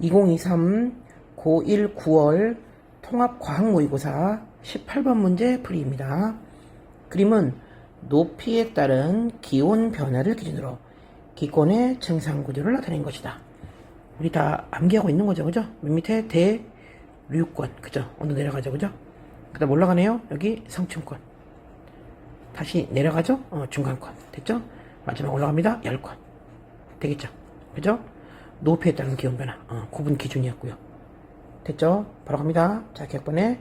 2023 고1 9월 통합과학모의고사 18번 문제 풀이입니다. 그림은 높이에 따른 기온 변화를 기준으로 기권의 증상 구조를 나타낸 것이다. 우리 다 암기하고 있는 거죠, 그죠? 맨 밑에 대류권, 그죠? 어느 내려가죠, 그죠? 그 다음 올라가네요. 여기 성층권. 다시 내려가죠? 어, 중간권. 됐죠? 마지막 올라갑니다. 열권. 되겠죠? 그죠? 높이에 따른 기온 변화. 어, 구분 기준이었고요. 됐죠? 바로 갑니다. 자, 객번에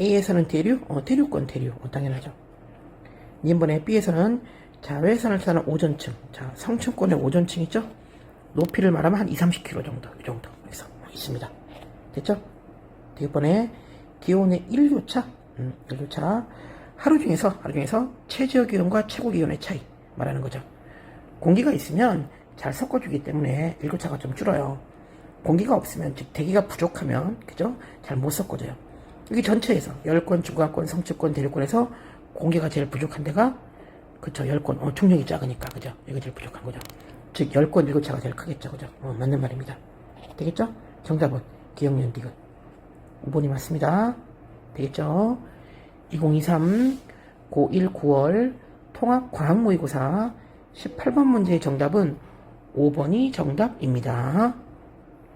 A에서는 대류, 어, 대류권 대류. 어, 당연하죠. 이번에 B에서는 자 외선을 타는 오존층. 자, 성층권의 오존층 있죠? 높이를 말하면 한 2, 30km 정도, 이 정도. 에서 있습니다. 됐죠? 이번에 기온의 일교차, 음, 일교차. 하루 중에서, 하루 중에서 최저 기온과 최고 기온의 차이 말하는 거죠. 공기가 있으면 잘 섞어주기 때문에 일교차가 좀 줄어요. 공기가 없으면, 즉, 대기가 부족하면, 그죠? 잘 못 섞어져요. 여기 전체에서, 열권, 중간권, 성층권, 대류권에서 공기가 제일 부족한 데가, 그쵸, 열권, 어, 총력이 작으니까, 그죠? 여기 제일 부족한 거죠. 즉, 열권, 일교차가 제일 크겠죠, 그죠? 어, 맞는 말입니다. 되겠죠? 정답은 기억년 디귿. 5번이 맞습니다. 되겠죠? 2023 고1 9월 통합 과학 모의고사 18번 문제의 정답은 5번이 정답입니다.